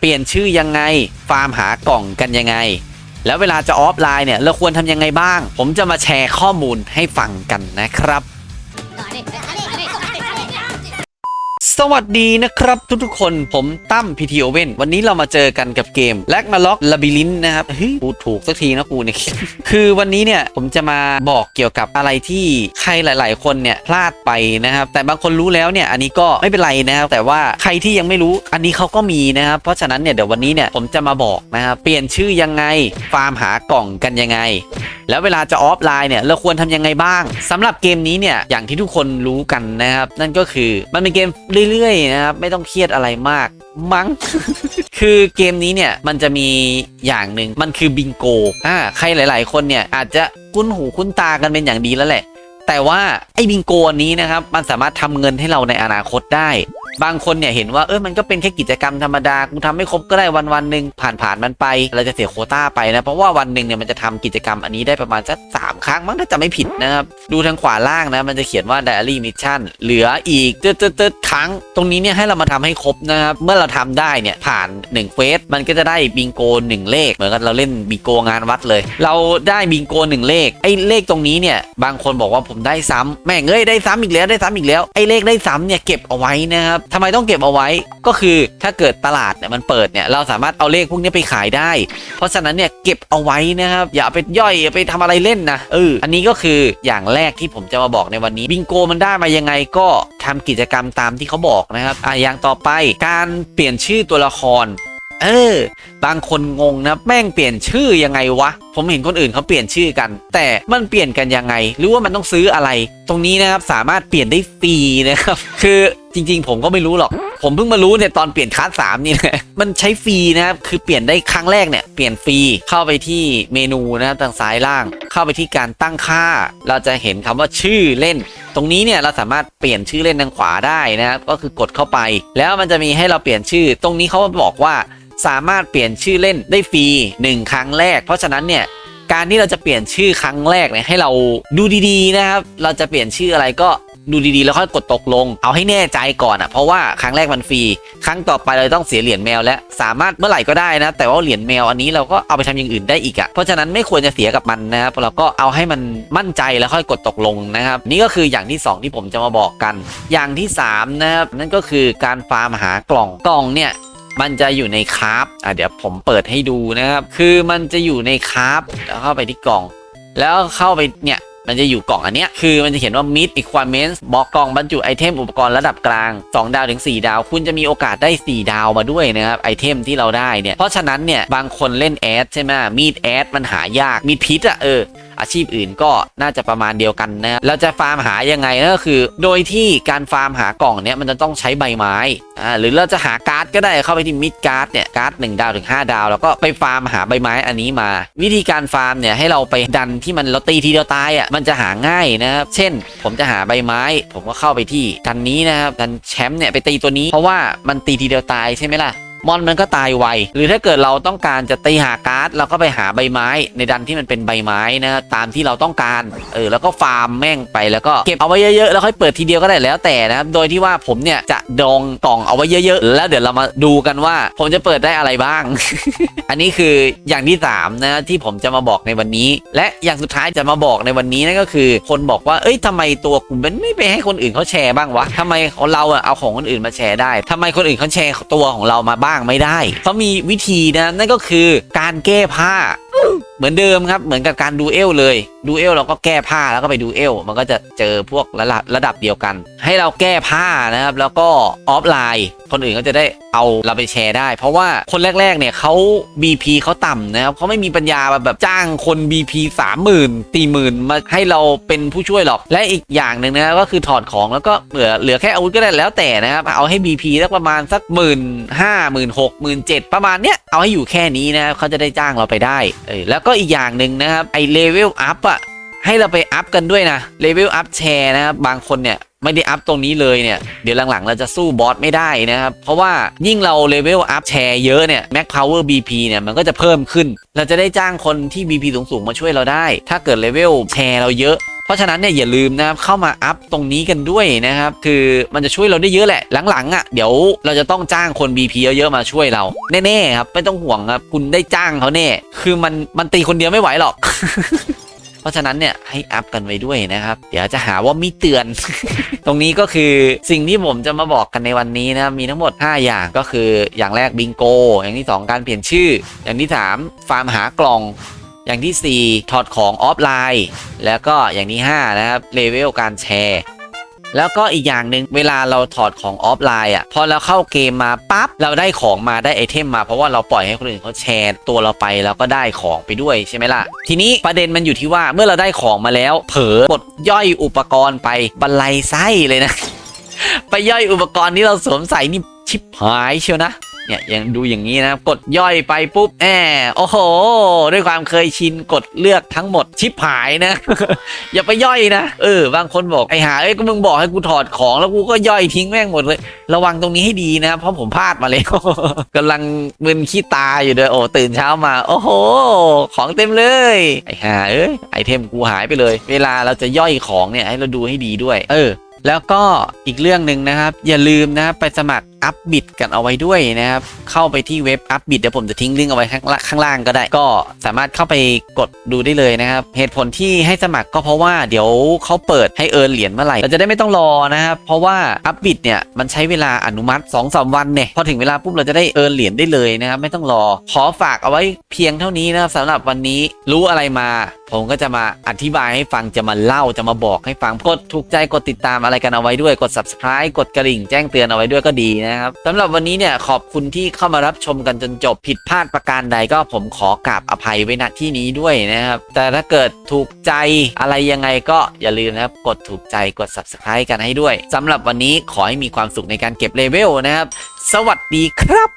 เปลี่ยนชื่อยังไง ฟาร์มหากล่องกันยังไง แล้วเวลาจะออฟไลน์เนี่ย เราควรทำยังไงบ้าง ผมจะมาแชร์ข้อมูลให้ฟังกันนะครับ สวัสดีนะครับทุกๆคนผมตั้มพีทีโอเว่นวันนี้เรามาเจอกันกับเกมแลกมาล็อกลาบิลินนะครับเฮ้ยพูถูกสักทีนะกูเนี่ย คือวันนี้เนี่ยผมจะมาบอกเกี่ยวกับอะไรที่ใครหลาย ๆ คนเนี่ยพลาดไปนะครับ แต่บางคนรู้แล้วเนี่ยอันนี้ก็ไม่เป็นไรนะครับ แต่ว่าใครที่ยังไม่รู้อันนี้เขาก็มีนะครับ เพราะฉะนั้นเนี่ยเดี๋ยววันนี้เนี่ยผมจะมาบอกนะครับเปลี่ยนชื่อยังไงฟาร์มหากล่องกันยังไงแล้วเวลาจะออฟไลน์เนี่ยเราควรทำยังไงบ้างสำหรับเกมนี้เนี่ยอย่างที่ทุกคนรู้กันนะครับนั่นก็คือมันเป็นเกมเรื่อยๆนะครับไม่ต้องเครียดอะไรมากมั้ง คือเกมนี้เนี่ยมันจะมีอย่างหนึ่งมันคือบิงโกอ่าใครหลาย ๆ คนเนี่ยอาจจะคุ้นหูคุ้นตากันเป็นอย่างดีแล้วแหละ แต่ว่าไอ้บิงโกนนี้นะครับมันสามารถทำเงินให้เราในอนาคตได้ บางคนเนี่ยเห็นว่าเออมันก็เป็นแค่กิจกรรมธรรมดากูทำไม่ครบก็ได้วันวันหนึ่งผ่านผ่านมันไป เราจะเสียโคต้าไปนะ เพราะว่าวันหนึ่งเนี่ยมันจะทำกิจกรรมอันนี้ได้ประมาณสักสามครั้งมั้งถ้าจะไม่ผิดนะครับดูทางขวาล่างนะมันจะเขียนว่า Diary Mission เหลืออีกตึ๊ดตึ๊ดตึ๊ดครั้ง ตรงนี้เนี่ยให้เรามาทำให้ครบนะครับเมื่อเราทำได้เนี่ยผ่าน1เควสมันก็จะได้บิงโก1เลข เหมือนกับเราเล่นบิงโกงานวัดเลย เราได้บิงโก1เลขไอ้เลขตรงนี้เนี่ยบางคนบอกว่าผมได้ซ้ำแม่งเอ้ยได้ซ้ำอีกแล้วได้ซ้ำอีกแล้วไอ้เลขได้ซ้ำเนี่ยเก็บเอาไว้นะครับทำไมต้องเก็บเอาไว้ก็คือถ้าเกิดตลาดเนี่ยมันเปิดเนี่ยเราสามารถเอาเลขพวกนี้ไปขายได้ เพราะฉะนั้นเนี่ยเก็บเอาไว้นะครับอย่าไปย่อยอย่าไปทำอะไรเล่นนะเอออันนี้ก็คืออย่างแรกที่ผมจะมาบอกในวันนี้บิงโกมันได้มายังไงก็ทำกิจกรรมตามที่เขาบอกนะครับอะอย่างต่อไปการเปลี่ยนชื่อตัวละครเออ บางคนงงนะแม่งเปลี่ยนชื่อยังไงวะ ผมเห็นคนอื่นเขาเปลี่ยนชื่อกัน แต่มันเปลี่ยนกันยังไง หรือว่ามันต้องซื้ออะไร ตรงนี้นะครับสามารถเปลี่ยนได้ฟรีนะครับ คือ จริง ๆ ผมก็ไม่รู้หรอก ผมเพิ่งมารู้เนี่ยตอนเปลี่ยนคลาสสามนี่แหละมันใช้ฟรีนะครับคือเปลี่ยนได้ครั้งแรกเนี่ยเปลี่ยนฟรีเข้าไปที่เมนูนะครับทางซ้ายล่าง เข้าไปที่การตั้งค่า เราจะเห็นคำว่าชื่อเล่น ตรงนี้เนี่ยเราสามารถเปลี่ยนชื่อเล่นทางขวาได้นะครับก็คือกดเข้าไป แล้วมันจะมีให้เราเปลี่ยนชื่อ ตรงนี้เขาบอกว่าสามารถเปลี่ยนชื่อเล่นได้ฟรี1ครั้งแรก เพราะฉะนั้นเนี่ยการที่เราจะเปลี่ยนชื่อครั้งแรกเนี่ยให้เราดูดีๆนะครับ เราจะเปลี่ยนชื่ออะไรก็ ดูดีๆ แล้วค่อยกดตกลง เอาให้แน่ใจก่อนอะเพราะว่าครั้งแรกมันฟรี ครั้งต่อไปเราต้องเสียเหรียญแมวและสามารถเมื่อไหร่ก็ได้นะ แต่ว่าเหรียญแมวอันนี้เราก็เอาไปทำอย่างอื่นได้อีกอะเพราะฉะนั้นไม่ควรจะเสียกับมันนะครับเราก็เอาให้มันมั่นใจแล้วค่อยกดตกลงนะครับ นี่ก็คืออย่างที่สองที่ผมจะมาบอกกัน อย่างที่สามนะครับนั่นก็คือการฟาร์มหากล่องกล่องเนี่ยมันจะอยู่ในคราฟอะเดี๋ยวผมเปิดให้ดูนะครับ คือมันจะอยู่ในคราฟแล้วเข้าไปที่กล่อง แล้วเข้าไปเนี่ย มันจะอยู่กล่องอันเนี้ยคือมันจะเขียนว่า mid equipment บอกกล่องบรรจุไอเทมอุปกรณ์ระดับกลาง 2 ดาวถึง 4 ดาว คุณจะมีโอกาสได้ 4 ดาวมาด้วยนะครับไอเทมที่เราได้เนี่ยเพราะฉะนั้นเนี่ยบางคนเล่นแอดใช่ไหมมีดแอดมันหายากมีดพิษอะเอออาชีพอื่นก็น่าจะประมาณเดียวกันนะเราจะฟาร์มหายังไงก็คือ โดยที่การฟาร์มหากล่องเนี่ยมันจะต้องใช้ใบไม้อ่าหรือเราจะหาการ์ดก็ได้เข้าไปที่มิดการ์ดเนี่ยการ์ดหนึ่งดาวถึง 5 ดาว แล้วก็ไปฟาร์มหาใบไม้อันนี้มา วิธีการฟาร์มเนี่ยให้เราไปดันที่มันเราตีทีเดียวตายอะมันจะหาง่ายนะครับเช่น ผมจะหาใบไม้ ผมก็เข้าไปที่ดันนี้นะครับดันแชมป์เนี่ยไปตีตัวนี้เพราะว่ามันตีทีเดียวตายใช่ไหมล่ะ มอนมันก็ตายไว หรือถ้าเกิดเราต้องการจะตีหาการ์ดเราก็ไปหาใบไม้ ในดันที่มันเป็นใบไม้นะตามที่เราต้องการเออแล้วก็ฟาร์มแม่งไปแล้วก็เก็บเอาไว้เยอะๆแล้วค่อยเปิดทีเดียวก็ได้แล้วแต่นะครับโดยที่ว่าผมเนี่ยจะดองกล่องเอาไว้เยอะๆ แล้วเดี๋ยวเรามาดูกันว่า ผมจะเปิดได้อะไรบ้าง อันนี้คืออย่างที่3นะที่ผมจะมาบอกในวันนี้ และอย่างสุดท้ายจะมาบอกในวันนี้นั่นก็คือ คนบอกว่าเอ้ยทำไมตัวคุณเป็นไม่ไปให้คนอื่นเขาแชร์บ้างวะทำไมเราอะเอาของคนอื่นมาแชร์ได้ทำไมคนอื่นเขาแชร์ตัวของเรามาบ้างไม่ได้เขามีวิธีนะนั่นก็คือการแก้ผ้า เหมือนเดิมครับ เหมือนกับการดูเอลเลย ดูเอลเราก็แก้ผ้าแล้วก็ไปดูเอลมันก็จะเจอพวกระดับระดับเดียวกัน ให้เราแก้ผ้านะครับ แล้วก็ออฟไลน์ คนอื่นก็จะได้เอาเราไปแชร์ได้ เพราะว่าคนแรก ๆ เนี่ยเขา BP เขาต่ำนะครับเขาไม่มีปัญญาแบบจ้างคน BP 3 0 0 0 0 4 0 0 0 0มาให้เราเป็นผู้ช่วยหรอก และอีกอย่างหนึ่งนะก็คือถอดของแล้วก็เหลือเหลือแค่อาวุธก็ได้แล้วแต่นะครับ เอาให้ BP สักประมาณสักหมื่นห้าหมื่นหกหมื่นเจ็ดประมาณเนี้ยเอาให้อยู่แค่นี้นะครับเขาจะได้จ้างเราไปได้เออแล้วก็อีกอย่างหนึ่งนะครับไอเลเวลอัพอะให้เราไปอัพกันด้วยนะเลเวลอัพแชร์นะครับบางคนเนี่ยไม่ได้อัพตรงนี้เลยเนี่ยเดี๋ยวหลังๆ เราจะสู้บอสไม่ได้นะครับ เพราะว่ายิ่งเราเลเวลอัพแชร์เยอะเนี่ยแม็กพาวเวอร์บีพีเนี่ยมันก็จะเพิ่มขึ้น เราจะได้จ้างคนที่ BP สูงๆ มาช่วยเราได้ ถ้าเกิดเลเวลแชร์เราเยอะ เพราะฉะนั้นเนี่ยอย่าลืมนะครับเข้ามาอัพตรงนี้กันด้วยนะครับ คือมันจะช่วยเราได้เยอะแหละหลังๆอะเดี๋ยวเราจะต้องจ้างคน BP เยอะๆมาช่วยเราแน่ๆครับไม่ต้องห่วงครับคุณได้จ้างเขาแน่ คือมันมันตีคนเดียวไม่ไหวหรอกเพราะฉะนั้นเนี่ยให้อัพกันไว้ด้วยนะครับ เดี๋ยวจะหาว่ามีเตือน ตรงนี้ก็คือสิ่งที่ผมจะมาบอกกันในวันนี้นะมีทั้งหมด 5 อย่างก็คืออย่างแรกบิงโก อย่างที่ 2 การเปลี่ยนชื่อ อย่างที่ 3 ฟาร์มหากล่อง อย่างที่ 4 ถอดของออฟไลน์ แล้วก็อย่างที่5นะครับเลเวลการแชร์ แล้วก็อีกอย่างหนึ่งเวลาเราถอดของออฟไลน์อะพอเราเข้าเกมมาปั๊บเราได้ของมาได้ไอเทมมาเพราะว่าเราปล่อยให้คนอื่นเขาแชร์ตัวเราไปแล้วก็ได้ของไปด้วยใช่ไหมล่ะ ทีนี้ประเด็นมันอยู่ที่ว่าเมื่อเราได้ของมาแล้ว เผลอกดย่อยอุปกรณ์ไปบรรลัยไส้เลยนะ ไปย่อยอุปกรณ์ที่เราสวมใส่นี่ชิบหายเชียวนะ เนี่ยยังดูอย่างนี้นะครับกดย่อยไปปุ๊บแอบโอ้โห ด้วยความเคยชินกดเลือกทั้งหมดชิบหายนะ อย่าไปย่อยนะเออบางคนบอกไอ้หาเอ้ยก็มึงบอกให้กูถอดของแล้วกูก็ย่อยทิ้งแม่งหมดเลย ระวังตรงนี้ให้ดีนะเพราะผมพลาดมาแล้วกำลังมึนขี้ตาอยู่เลยโอ้ตื่นเช้ามา โอ้โห ของเต็มเลยไอ้หาเอ้ยไอเทมกูหายไปเลย เวลาเราจะย่อยของเนี่ยให้เราดูให้ดีด้วย เออแล้วก็อีกเรื่องหนึ่งนะครับ อย่าลืมนะครับไปสมัคร อัพบิดกันเอาไว้ด้วยนะครับ เข้าไปที่เว็บอัพบิดเดี๋ยวผมจะทิ้งลิงก์เอาไว้ข้างล่างข้างล่างก็ได้ ก็สามารถเข้าไปกดดูได้เลยนะครับ เหตุผลที่ให้สมัครก็เพราะว่าเดี๋ยวเขาเปิดให้เอิร์นเหรียญเมื่อไหร่เราจะได้ไม่ต้องรอนะครับ เพราะว่าอัพบิดเนี่ยมันใช้เวลาอนุมัติ2อสวันเนี่ยพอถึงเวลาปุ๊บเราจะได้เอิร์นเหรียญได้เลยนะครับไม่ต้องรอ ขอฝากเอาไว้เพียงเท่านี้นะครับสำหรับวันนี้รู้อะไรมา ผมก็จะมาอธิบายให้ฟังจะมาเล่าจะมาบอกให้ฟังกดถูกใจกดติดตามอะไรกันเอาไว้ด้วยกด subscribe กดกระดิ่งแจ้งเตือนเอาไว้ด้วยก็ดีนะครับสำหรับวันนี้เนี่ยขอบคุณที่เข้ามารับชมกันจนจบผิดพลาดประการใดก็ผมขอกราบอภัยไว้ณที่นี้ด้วยนะครับ แต่ถ้าเกิดถูกใจอะไรยังไงก็อย่าลืมนะครับกดถูกใจกด subscribe กันให้ด้วยสำหรับวันนี้ขอให้มีความสุขในการเก็บเลเวลนะครับ สวัสดีครับ